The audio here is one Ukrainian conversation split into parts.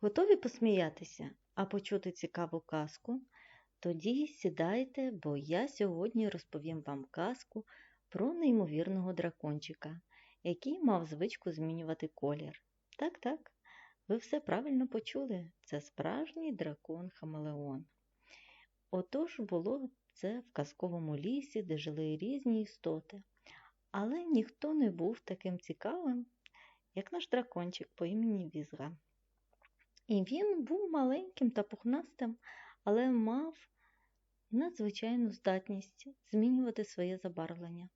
Готові посміятися, а почути цікаву казку? Тоді сідайте, бо я сьогодні розповім вам казку про неймовірного дракончика, який мав звичку змінювати колір. Так, так, ви все правильно почули. Це справжній дракон Хамелеон. Отож було це в казковому лісі, де жили різні істоти. Але ніхто не був таким цікавим, як наш дракончик по імені Візга. І він був маленьким та пухнастим, але мав надзвичайну здатність змінювати своє забарвлення.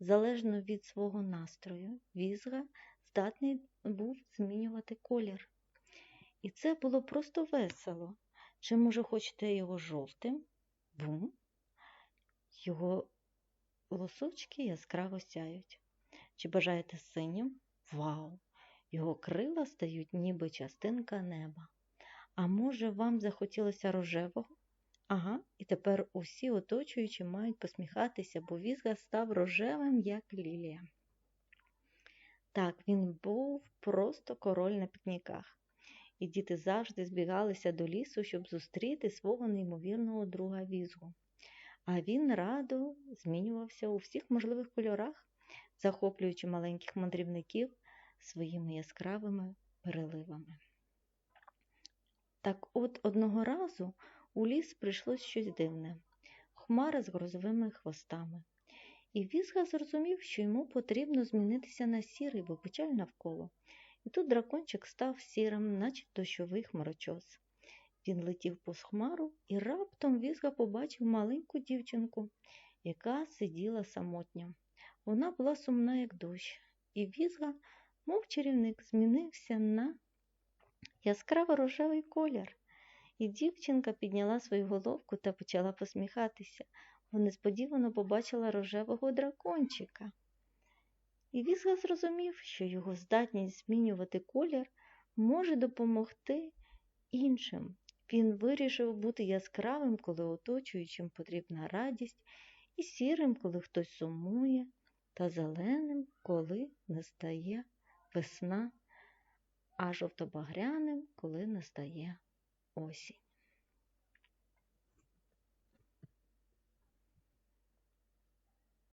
Залежно від свого настрою, візга здатний був змінювати колір. І це було просто весело. Чи, може, хочете його жовтим? Бум! Його лосочки яскраво сяють. Чи бажаєте синім? Вау! Його крила стають ніби частинка неба. А може, вам захотілося рожевого? Ага, і тепер усі оточуючі мають посміхатися, бо візга став рожевим, як лілія. Так, він був просто король на пікніках, і діти завжди збігалися до лісу, щоб зустріти свого неймовірного друга візгу. А він радо змінювався у всіх можливих кольорах, захоплюючи маленьких мандрівників своїми яскравими переливами. Так от одного разу у ліс прийшло щось дивне хмара з грозовими хвостами. І візга зрозумів, що йому потрібно змінитися на сірий, бо печаль навколо. І тут дракончик став сірим, наче дощовий хмарочос. Він летів повз хмару і раптом візга побачив маленьку дівчинку, яка сиділа самотньо. Вона була сумна, як дощ, і візга, мов чарівник, змінився на яскраво рожевий колір. І дівчинка підняла свою головку та почала посміхатися, бо несподівано побачила рожевого дракончика. І візга зрозумів, що його здатність змінювати колір може допомогти іншим. Він вирішив бути яскравим, коли оточуючим потрібна радість, і сірим, коли хтось сумує, та зеленим, коли настає весна, а жовтобагряним, коли настає осінь.